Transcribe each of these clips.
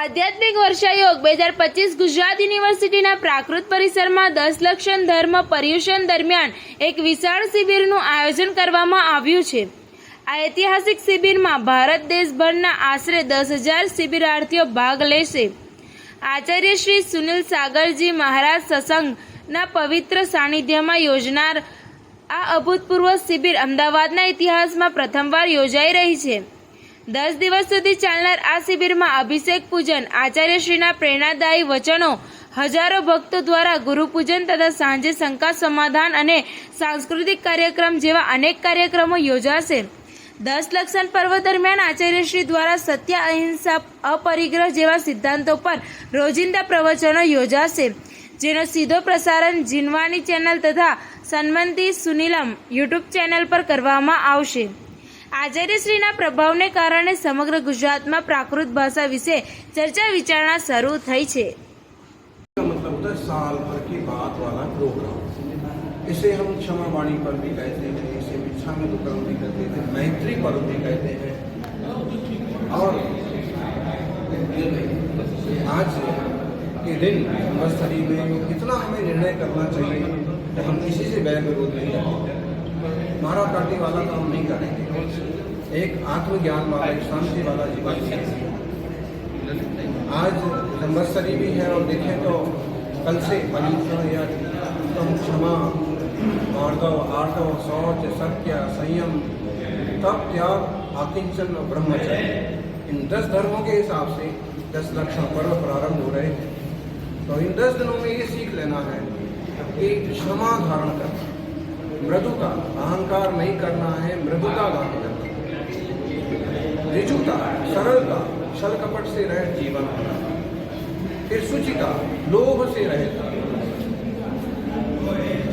આધ્યાત્મિક વર્ષાયોગ બે હજાર પચીસ ગુજરાત યુનિવર્સિટીના પ્રાકૃત પરિસરમાં દસ લક્ષણ ધર્મ પર્યુષણ દરમિયાન એક વિશાળ શિબિરનું આયોજન કરવામાં આવ્યું છે. આ ઐતિહાસિક શિબિરમાં ભારત દેશભરના આશરે દસ હજાર શિબિરાર્થીઓ ભાગ લેશે. આચાર્ય શ્રી સુનિલ સાગરજી મહારાજ સસંગ સત્સંગના પવિત્ર સાનિધ્યમાં યોજનાર આ અભૂતપૂર્વ શિબિર અમદાવાદના ઇતિહાસમાં પ્રથમવાર યોજાઈ રહી છે. દસ દિવસ સુધી ચાલનાર આ શિબિરમાં અભિષેક પૂજન, આચાર્યશ્રીના પ્રેરણાદાયી વચનો, હજારો ભક્તો દ્વારા ગુરુપૂજન તથા સાંજે શંકા સમાધાન અને સાંસ્કૃતિક કાર્યક્રમ જેવા અનેક કાર્યક્રમો યોજાશે. દસ લક્ષણ પર્વ દરમિયાન આચાર્યશ્રી દ્વારા સત્ય, અહિંસા, અપરિગ્રહ જેવા સિદ્ધાંતો પર રોજિંદા પ્રવચનો યોજાશે. જેનો સીધો પ્રસારણ જીનવાની ચેનલ તથા સન્મંતી સુનીલમ યુટ્યુબ ચેનલ પર કરવામાં આવશે આચાર્યશ્રીના પ્રભાવને કારણે સમગ્ર ગુજરાતમાં પ્રાકૃત ભાષા વિશે ચર્ચા વિચારણા શરૂ થઈ છે का मतलब होता है साल भर की बात वाला प्रोग्राम इसे हम क्षमा वाणी पर भी कहते हैं इसे भिक्षा में दुक्रम भी कहते हैं मैत्री पर्व भी कहते हैं और आज के दिन नर्सरी में कितना हमें निर्णय करना चाहिए कि हम किसी से बैर विरोध नहीं करेंगे मारा काटी वाला काम नहीं करेंगे। एक आत्मज्ञान वाला, एक शांति वाला जीवन आज नंबरसरी भी है और देखें तो कल से पवित्र या उत्तम क्षमा मार्दव आर्दव शौच सत्य, संयम, तप, त्याग, आकिंचन और ब्रह्मचर्य। इन दस धर्मों के हिसाब से दस लक्षण पर्व प्रारंभ हो रहे हैं। तो इन दस दिनों में ये सीख लेना है कि क्षमा धारण करना मृदुता अहंकार नहीं करना है मृदुता धारण करना। ऋजुता सरलता छल कपट से रह जीवन फिर सुचिता, लोभ से रहित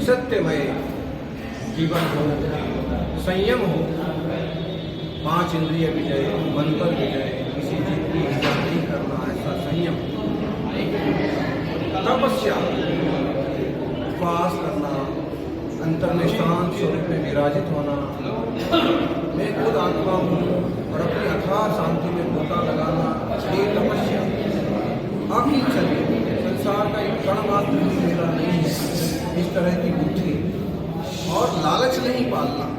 सत्यमय जीवन हो संयम हो। पाँच इंद्रिय विजय, मन पर विजय किसी चीज़ की करना ऐसा संयम तपस्या। उपवास करना अंतर शांत स्वरूप में विराजित होना। मैं खुद आत्मा हूँ और अपनी अथाह शांति में गोता लगाना ये तपस्या। अकिंचन संसार का एक कण मात्र भी मेरा नहीं है। इस तरह की बुद्धि और लालच नहीं पालना।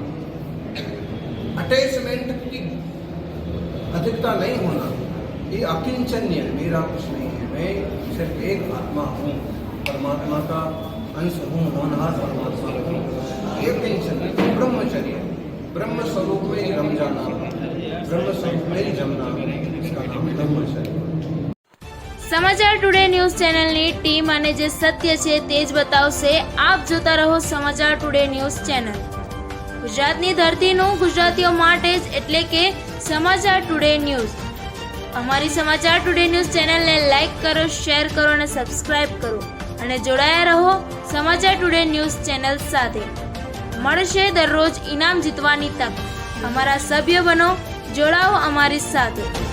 अटैचमेंट की अधिकता नहीं होना। ये अकिंचन्य मेरा कुछ नहीं है मैं सिर्फ एक आत्मा हूँ परमात्मा का अंश हूँ होनहार परमात्मा हूँ ये अकिंचन्य ब्रह्मचर्य ब्रह्म स्वरूप में ही रम जाना ब्रह्म स्वरूप में ही जमना इसका नाम ब्रह्मचर्य સમાચાર ટુડે ન્યૂઝ ચેનલની ટીમ અને જે સત્ય છે તે જ બતાવશે આપ જોતા રહો સમાચાર ટુડે ન્યૂઝ ચેનલ ગુજરાતની ધરતીનું ગુજરાતીઓ માટે જ એટલે કે સમાચાર ટુડે ન્યૂઝ અમારી સમાચાર ટુડે ન્યૂઝ ચેનલને લાઈક કરો, શેર કરો અને સબસ્ક્રાઇબ કરો. અને જોડાયા રહો સમાચાર ટુડે ન્યૂઝ ચેનલ સાથે. મળશે દરરોજ ઇનામ જીતવાની તક. અમારા સભ્ય બનો, જોડાઓ અમારી સાથે.